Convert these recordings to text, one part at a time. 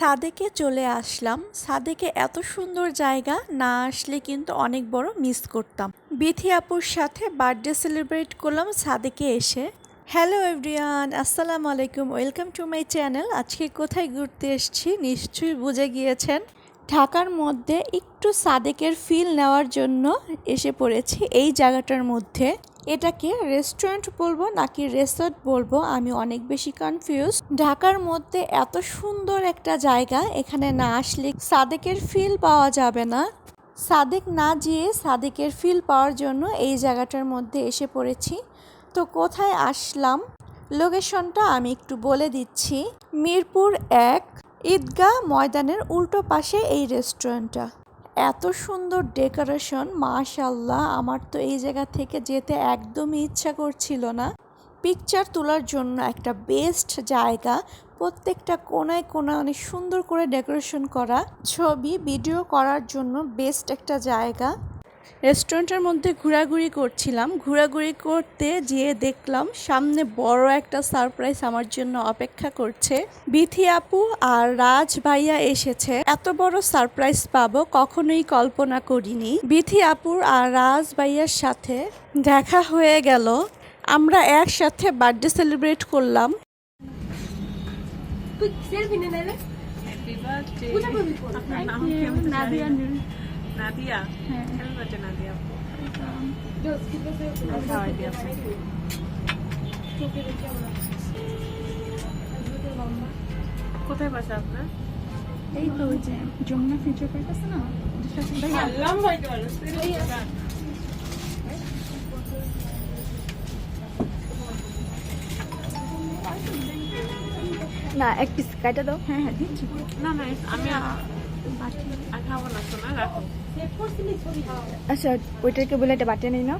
সাদেকে চলে আসলাম। সাদেকে এত সুন্দর জায়গা না আসলে কিন্তু অনেক বড় মিস করতাম। বিথি আপুর সাথে বার্থডে সেলিব্রেট করলাম সাদেকে এসে। হ্যালো এভরিওয়ান আসসালামু আলাইকুম, ওয়েলকাম টু মাই চ্যানেল। আজকে কোথায় ঘুরতে এসেছি নিশ্চয়ই বুঝে গিয়েছেন। ঢাকার মধ্যে একটু সাদেকের ফিল নেওয়ার জন্য এসে পড়েছি এই জায়গাটার মধ্যে। এটাকে রেস্টুরেন্ট বলব নাকি রেসর্ট বলব? আমি অনেক বেশি কনফিউজ ঢাকার মধ্যে এত সুন্দর একটা জায়গা, এখানে না আসলে সাদেকের ফিল পাওয়া যাবে না। সাদেক না যেয়ে সাদেকের ফিল পাওয়ার জন্য এই জায়গাটার মধ্যে এসে পড়েছি। তো কোথায় আসলাম? লোকেশনটা আমি একটু বলে দিচ্ছি। মিরপুর এক ঈদগাহ ময়দানের উল্টো পাশে এই রেস্টুরেন্টটা এত সুন্দর ডেকোরেশন মাশাল্লাহ আমার তো এই জায়গা থেকে যেতে একদমই ইচ্ছা করছিল না। পিকচার তোলার জন্য একটা বেস্ট জায়গা, প্রত্যেকটা কোনায় কোনায় অনেক সুন্দর করে ডেকোরেশন করা, ছবি, ভিডিও করার জন্য বেস্ট একটা জায়গা। রেস্টুরেন্টের মধ্যে ঘোরাঘুরি করছিলাম। ঘোরাঘুরি করতে যেয়ে দেখলাম সামনে বড় একটা সারপ্রাইজ আমার জন্য অপেক্ষা করছে। বিথি আপু আর রাজ ভাইয়া এসেছে। এত বড় সারপ্রাইজ পাবো কখনোই কল্পনা করিনি। বিথি আপুর আর রাজ ভাইয়ার সাথে দেখা হয়ে গেল। আমরা একসাথে বার্থডে সেলিব্রেট করলাম। তুই সেলফি নে নাইলে? হ্যাপি বার্থডে নাম নাদিয়া? না। নাদিয়া হ্যাপি নাদিয়া কোথায় বাসা আপনার? এই তো যে যমুনা ফিউচার পার্ক আছে না? না এক পিস কাটা দাও। হ্যাঁ হ্যাঁ দিচ্ছি। না না আমি আচ্ছা ওইটাকে বলে একটা বাটিয়ে নেই না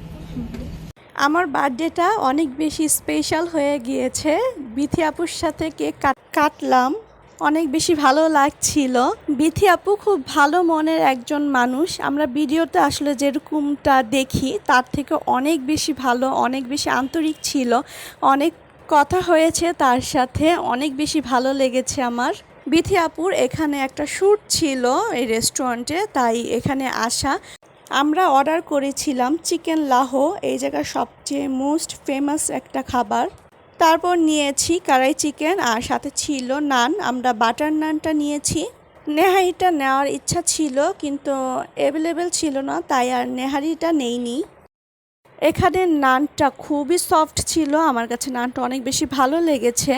আমার বার্থডেটা অনেক বেশি স্পেশাল হয়ে গিয়েছে। বিথি আপুর সাথে কেক কাটলাম। অনেক বেশি ভালো লাগছিল। বিথি আপু খুব ভালো মনের একজন মানুষ। আমরা ভিডিওতে আসলে যেরকমটা দেখি, তার থেকে অনেক বেশি ভালো, অনেক বেশি আন্তরিক ছিল। অনেক কথা হয়েছে তার সাথে, অনেক বেশি ভালো লেগেছে আমার। বিথি আপুর এখানে একটা শ্যুট ছিল এই রেস্টুরেন্টে, তাই এখানে আসা। আমরা অর্ডার করেছিলাম চিকেন লাহো, এই জায়গার সবচেয়ে মোস্ট ফেমাস একটা খাবার। তারপর নিয়েছি কারাই চিকেন আর সাথে ছিল নান। আমরা বাটার নানটা নিয়েছি। নেহারিটা নেওয়ার ইচ্ছা ছিল, কিন্তু অ্যাভেলেবেল ছিল না, তাই আর নেহারিটা নেইনি। এখানে নানটা খুবই সফট ছিল, আমার কাছে নানটা অনেক বেশি ভালো লেগেছে।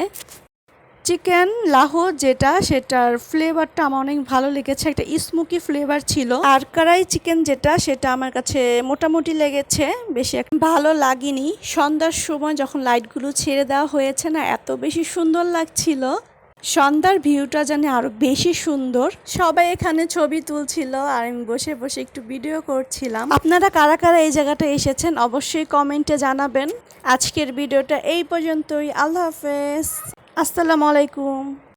চিকেন লাহো যেটা, সেটার ফ্লেভারটা আমার অনেক ভালো লেগেছে। একটা স্মোকি ফ্লেভার ছিল। আর কড়াই চিকেন যেটা, সেটা আমার কাছে মোটামুটি লেগেছে। বেশি ভালো লাগেনি। সন্ধ্যার সময় যখন লাইটগুলো ছেড়ে দেওয়া হয়েছে না, এত বেশি সুন্দর লাগছিল। সন্ধ্যার ভিউটা জানি আরও বেশি সুন্দর। সবাই এখানে ছবি তুলছিল আর আমি বসে বসে একটু ভিডিও করছিলাম। আপনারা কারা কারা এই জায়গাটা এসেছেন অবশ্যই কমেন্টে জানাবেন। আজকের ভিডিওটা এই পর্যন্তই। আল্লাহ হাফেজ। আসসালামু আলাইকুম।